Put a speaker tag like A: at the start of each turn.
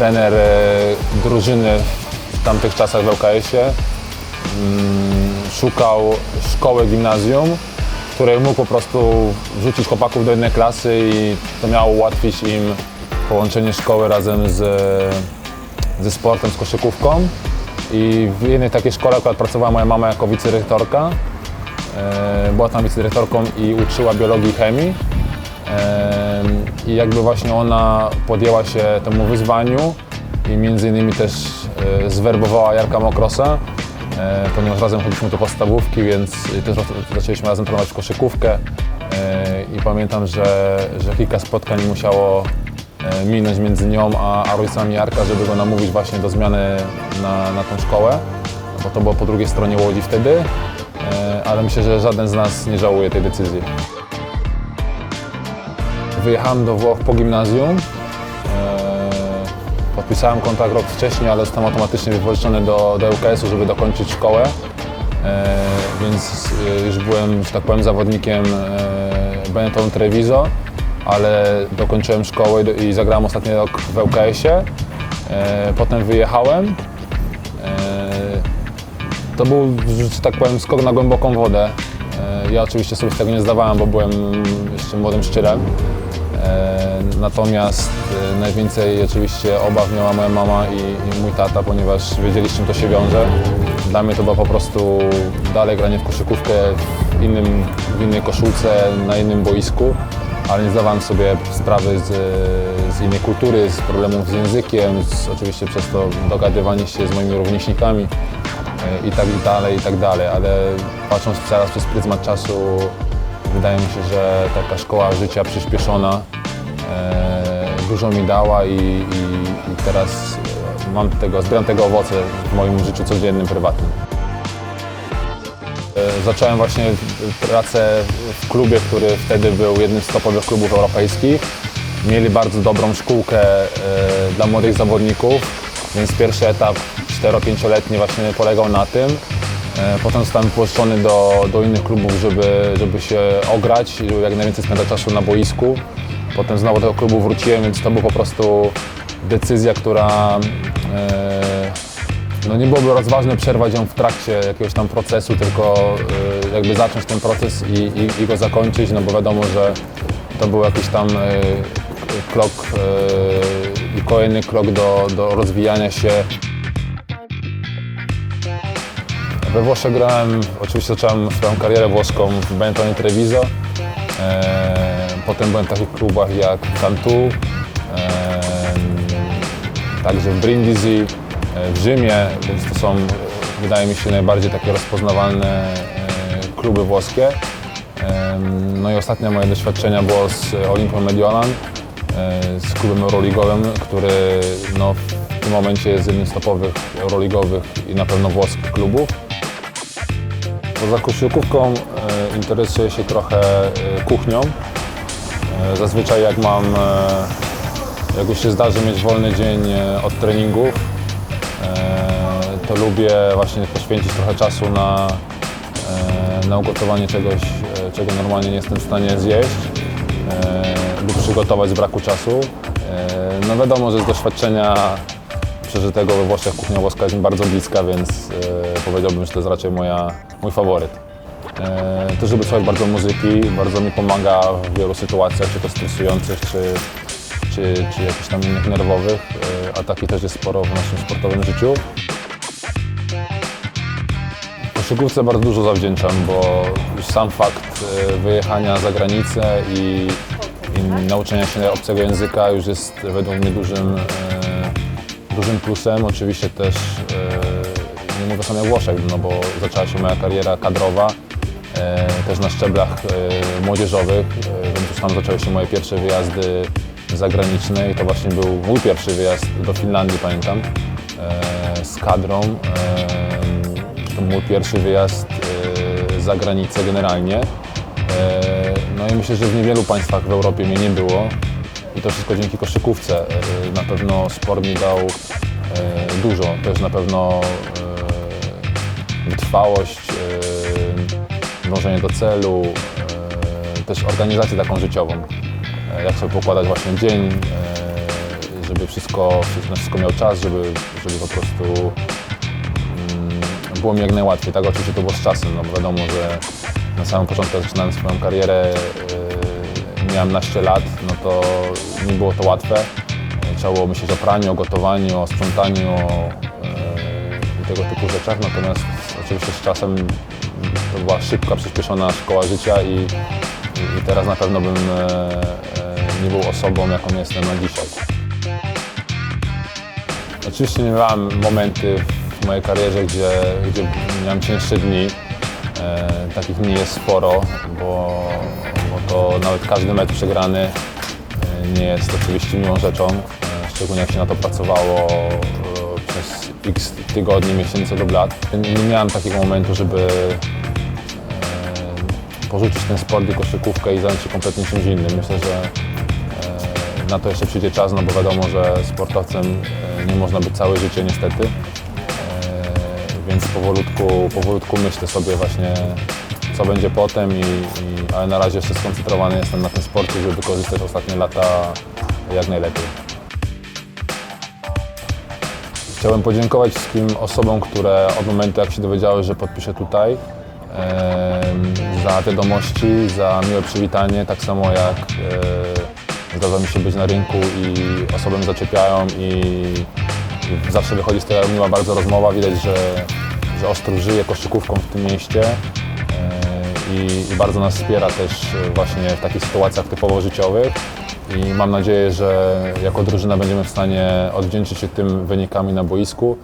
A: trener e, drużyny w tamtych czasach w ŁKS-ie mm, szukał szkoły gimnazjum, w której mógł po prostu wrzucić chłopaków do jednej klasy i to miało ułatwić im połączenie szkoły razem z, ze sportem, z koszykówką. I w jednej takiej szkole akurat pracowała moja mama jako wicedyrektorka. E, Była tam wicedyrektorką i uczyła biologii i chemii. I jakby właśnie ona podjęła się temu wyzwaniu i między innymi też e, zwerbowała Jarka Mokrosa, e, ponieważ razem chodziliśmy do podstawówki, więc też zaczęliśmy razem trenować koszykówkę. E, I pamiętam, że, że kilka spotkań musiało e, minąć między nią a, a rodzicami Jarka, żeby go namówić właśnie do zmiany na, na tą szkołę, bo to było po drugiej stronie Łodzi wtedy, e, ale myślę, że żaden z nas nie żałuje tej decyzji. Wyjechałem do Włoch po gimnazjum. E, Podpisałem kontrakt rok wcześniej, ale zostałem automatycznie wypożyczony do, do ŁKS-u, żeby dokończyć szkołę. E, Więc e, już byłem, że tak powiem, zawodnikiem Benetton Treviso, ale dokończyłem szkołę i- zagrałem ostatni rok w ŁKS-ie. E, Potem wyjechałem. To był, że tak powiem, skok na głęboką wodę. Ja oczywiście sobie z tego nie zdawałem, bo byłem jeszcze młodym szczyrem. E, Natomiast e, najwięcej oczywiście obaw miała moja mama i, mój tata, ponieważ wiedzieli z czym to się wiąże. Dla mnie to było po prostu dalej granie w koszykówkę w, innym, w innej koszulce, na innym boisku, ale nie zdawałem sobie sprawy z, z innej kultury, z problemów z językiem, z, oczywiście przez to dogadywanie się z moimi rówieśnikami e, i tak i dalej, i tak dalej, ale patrząc teraz przez pryzmat czasu Wydaje mi się, że taka szkoła życia przyspieszona e, dużo mi dała i, i, i teraz e, mam tego, zbieram tego owoce w moim życiu codziennym, prywatnym. E, Zacząłem właśnie pracę w klubie, który wtedy był jednym z topowych klubów europejskich. Mieli bardzo dobrą szkółkę dla młodych zawodników, więc pierwszy etap 4-5-letni właśnie polegał na tym. E, Potem zostałem wypuszczony do, do innych klubów, żeby, żeby się ograć, żeby jak najwięcej spędzać czasu na boisku. Potem znowu do tego klubu wróciłem, więc to była po prostu decyzja, która e, no nie byłoby rozważne przerwać ją w trakcie jakiegoś tam procesu, tylko e, jakby zacząć ten proces i, i, i go zakończyć, no bo wiadomo, że to był jakiś tam krok i kolejny krok do, do rozwijania się we Włoszech grałem, oczywiście zacząłem swoją karierę włoską w Benettonie Treviso. E, potem byłem w takich klubach jak Cantu, e, także w Brindisi, e, w Rzymie, więc to są, wydaje mi się, najbardziej takie rozpoznawalne e, kluby włoskie. E, no i ostatnie moje doświadczenia było z Olimpią Mediolan, e, z klubem euroligowym, który no, w tym momencie jest jednym z topowych euroligowych i na pewno włoskich klubów. Poza koszykówką e, interesuję się trochę e, kuchnią. E, zazwyczaj jak mam, jak już się zdarzy mieć wolny dzień od treningów, to lubię właśnie poświęcić trochę czasu na, na ugotowanie czegoś, czego normalnie nie jestem w stanie zjeść lub przygotować z braku czasu. No wiadomo, że z doświadczenia przeżytego we Włoszech kuchnia włoska jest mi bardzo bliska, więc e, powiedziałbym, że to jest raczej moja, mój faworyt. E, też lubię słuchać bardzo muzyki, bardzo mi pomaga w wielu sytuacjach, czy to stresujących, czy, czy, czy jakichś tam innych nerwowych, e, a takich też jest sporo w naszym sportowym życiu. Koszykówce bardzo dużo zawdzięczam, bo już sam fakt e, wyjechania za granicę i, i nauczenia się obcego języka już jest według mnie dużym, e, dużym plusem. Oczywiście też e, nie mówię samych Włoszech, no bo zaczęła się moja kariera kadrowa, e, też na szczeblach e, młodzieżowych, e, więc tam zaczęły się moje pierwsze wyjazdy zagraniczne i to właśnie był mój pierwszy wyjazd do Finlandii, pamiętam, z kadrą. E, to mój pierwszy wyjazd za granicę generalnie. No i myślę, że w niewielu państwach w Europie mnie nie było i to wszystko dzięki koszykówce. E, Na pewno sport mi dał e, dużo, też na pewno e, wytrwałość, dążenie do celu, też organizację taką życiową. Jak sobie pokładać właśnie dzień, żeby wszystko, na wszystko miał czas, żeby, żeby po prostu mm, było mi jak najłatwiej. Tak, oczywiście to było z czasem, no bo wiadomo, że na samym początku zaczynałem swoją karierę, miałem naście lat, no to nie było to łatwe. Trzeba było myśleć o praniu, o gotowaniu, o sprzątaniu yy, i tego typu rzeczach, natomiast oczywiście z czasem to była szybka, przyspieszona szkoła życia i, i, i teraz na pewno bym e, e, nie był osobą, jaką jestem na dzisiaj. Oczywiście miałem momenty w mojej karierze, gdzie, gdzie miałem cięższe dni. E, takich dni jest sporo, bo, bo to nawet każdy mecz przegrany e, nie jest oczywiście miłą rzeczą, e, szczególnie jak się na to pracowało przez x tygodni, miesięcy lub lat. Nie miałem takiego momentu, żeby porzucić ten sport i koszykówkę i zająć się kompletnie czymś innym. Myślę, że na to jeszcze przyjdzie czas, no bo wiadomo, że sportowcem nie można być całe życie niestety. E, Więc powolutku, powolutku myślę sobie właśnie, co będzie potem, i, i, ale na razie jeszcze skoncentrowany jestem na tym sporcie, żeby wykorzystać ostatnie lata jak najlepiej. Chciałbym podziękować wszystkim osobom, które od momentu jak się dowiedziały, że podpiszę tutaj, em, za wiadomości, za miłe przywitanie, tak samo jak e, zdarza mi się być na rynku i osoby mnie zaczepiają i zawsze wychodzi z tego miła bardzo rozmowa, widać, że, że Ostrów żyje koszykówką w tym mieście e, i, i bardzo nas wspiera też e, właśnie w takich sytuacjach typowo życiowych i mam nadzieję, że jako drużyna będziemy w stanie odwdzięczyć się tym wynikami na boisku.